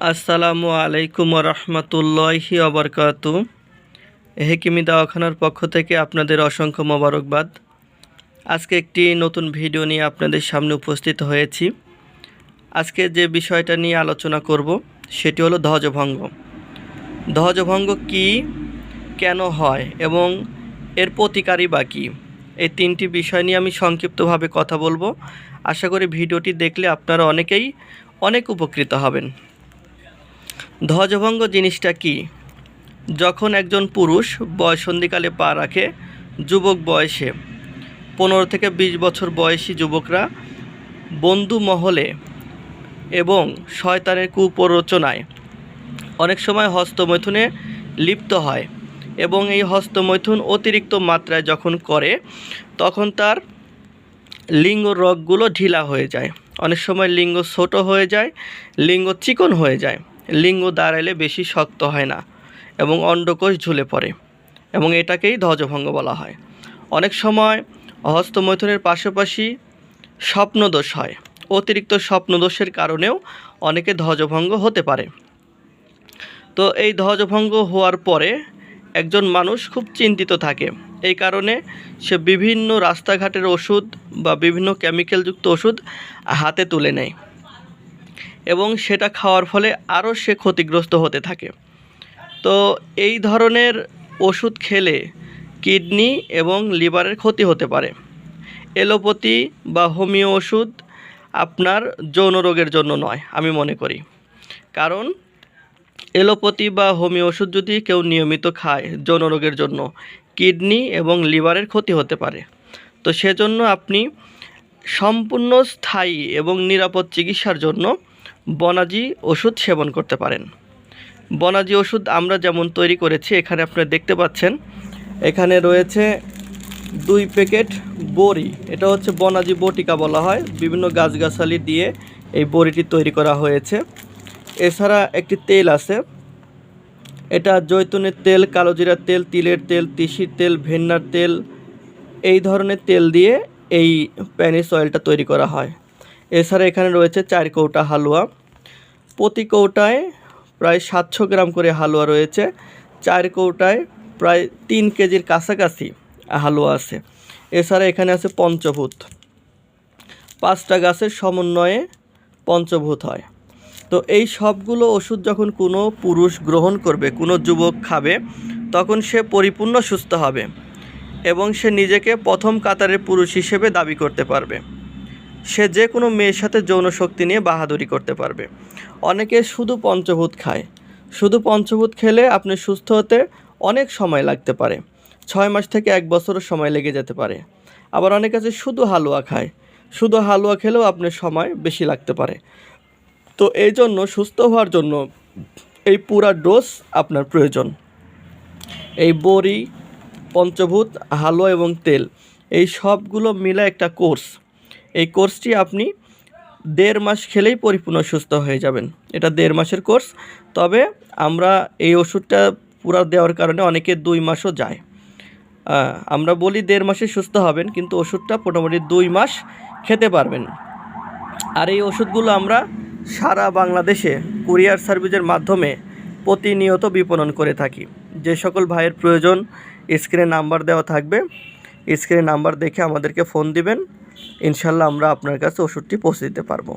আসসালামু আলাইকুম রহমতুল্লাহি অবরকাত হেকিমি দাওয়াখানার পক্ষ থেকে আপনাদের অসংখ্য মোবারকবাদ। আজকে একটি নতুন ভিডিও নিয়ে আপনাদের সামনে উপস্থিত হয়েছি। আজকে যে বিষয়টা নিয়ে আলোচনা করব, সেটি হলো ধ্বজভঙ্গ। ধ্বজভঙ্গ কি, কেন হয়, এবং এর প্রতিকারই বা কী? এই তিনটি বিষয় নিয়ে আমি সংক্ষিপ্তভাবে কথা বলব। আশা করি ভিডিওটি দেখলে আপনারা অনেকেই অনেক উপকৃত হবেন। ধ্বজভঙ্গ জিনিসটা কি? যখন একজন পুরুষ বয়সন্ধিকালে পা রাখে, যুবক বয়সে, পনেরো থেকে বিশ বছর বয়সী যুবকরা বন্ধু মহলে এবং শয়তানের কুপ্ররোচনায় অনেক সময় হস্তমৈথুনে লিপ্ত হয় এবং এই হস্তমৈথুন অতিরিক্ত মাত্রায় যখন করে, তখন তার লিঙ্গ রগগুলো ঢিলা হয়ে যায়। অনেক সময় লিঙ্গ ছোট হয়ে যায়, লিঙ্গ চিকন হয়ে যায়। লিঙ্গ দাঁড়াইলে বেশি শক্ত হয় না এবং অন্ডকোষ ঝুলে পড়ে এবং এটাকেই ধ্বজভঙ্গ বলা হয়। অনেক সময় হস্তমৈথুনের পাশাপাশি স্বপ্নদোষ হয়। অতিরিক্ত স্বপ্নদোষের কারণেও অনেকে ধ্বজভঙ্গ হতে পারে। তো এই ধ্বজভঙ্গ হওয়ার পরে একজন মানুষ খুব চিন্তিত থাকে। এই কারণে সে বিভিন্ন রাস্তাঘাটের ওষুধ বা বিভিন্ন কেমিক্যালযুক্ত ওষুধ হাতে তুলে নেয়। এবং সেটা খাওয়ার ফলে আরও সে ক্ষতিগ্রস্ত হতে থাকে। তো এই ধরনের ওষুধ খেলে কিডনি এবং লিভারের ক্ষতি হতে পারে। এলোপ্যাথি বা হোমিও ওষুধ আপনার যৌন রোগের জন্য নয়, আমি মনে করি। কারণ এলোপ্যাথি বা হোমিও ওষুধ যদি কেউ নিয়মিত খায় যৌন রোগের জন্য, কিডনি এবং লিভারের ক্ষতি হতে পারে। তো সেজন্য আপনি সম্পূর্ণ স্থায়ী এবং নিরাপদ চিকিৎসার জন্য বনাজি ওষুধ সেবন করতে পারেন। বনাজি ওষুধ আমরা যেমন তৈরি করেছি, এখানে আপনারা দেখতে পাচ্ছেন। এখানে রয়েছে দুই প্যাকেট বড়ি। এটা হচ্ছে বনাজি বটিকা বলা হয়। বিভিন্ন গাছগাছালি দিয়ে এই বড়িটি তৈরি করা হয়েছে। এছাড়া একটি তেল আছে। এটা জৈতুনের তেল, কালোজিরার তেল, তিলের তেল, তিসির তেল, ভেন্নার তেল, এই ধরনের তেল দিয়ে এই প্যানিস অয়েলটা তৈরি করা হয়। এছাড়া এখানে রয়েছে চার কৌটা হালুয়া। প্রতি কৌটায় প্রায় সাতশো গ্রাম করে হালুয়া রয়েছে। চার কৌটায় প্রায় তিন কেজির কাছাকাছি হালুয়া আছে। এছাড়া এখানে আছে পঞ্চভূত। পাঁচটা গাছের সমন্বয়ে পঞ্চভূত হয়। তো এই সবগুলো ওষুধ যখন কোনো পুরুষ গ্রহণ করবে, কোনো যুবক খাবে, তখন সে পরিপূর্ণ সুস্থ হবে এবং সে নিজেকে প্রথম কাতারের পুরুষ হিসেবে দাবি করতে পারবে। সে যে কোনো মেয়ের সাথে যৌন শক্তি নিয়ে বাহাদুরি করতে পারবে। অনেকে শুধু পঞ্চভূত খায়। শুধু পঞ্চভূত খেলে আপনি সুস্থ হতে অনেক সময় লাগতে পারে। ছয় মাস থেকে এক বছরও সময় লেগে যেতে পারে। আবার অনেক আছে শুধু হালুয়া খায়। শুধু হালুয়া খেলেও আপনার সময় বেশি লাগতে পারে। তো এই জন্য সুস্থ হওয়ার জন্য এই পুরা ডোজ আপনার প্রয়োজন। এই বড়ি, পঞ্চভূত, হালুয়া এবং তেল, এই সবগুলো মিলে একটা কোর্স। এই কোর্সটি আপনি দেড় মাস খেলেই পরিপূর্ণ সুস্থ হয়ে যাবেন। এটা দেড় মাসের কোর্স। তবে আমরা এই ওষুধটা পুরা দেওয়ার কারণে অনেকে দুই মাসও যায়। আমরা বলি দেড় মাসে সুস্থ হবেন, কিন্তু ওষুধটা মোটামুটি দুই মাস খেতে পারবেন। আর এই ওষুধগুলো আমরা সারা বাংলাদেশে কুরিয়ার সার্ভিসের মাধ্যমে প্রতিনিয়ত বিপণন করে থাকি। যে সকল ভাইয়ের প্রয়োজন, স্ক্রিনে নাম্বার দেওয়া থাকবে। স্ক্রিনে নাম্বার দেখে আমাদেরকে ফোন দিবেন। ইনশাল্লাহ আমরা আপনার কাছে ওষুধটি পৌঁছে দিতে পারব।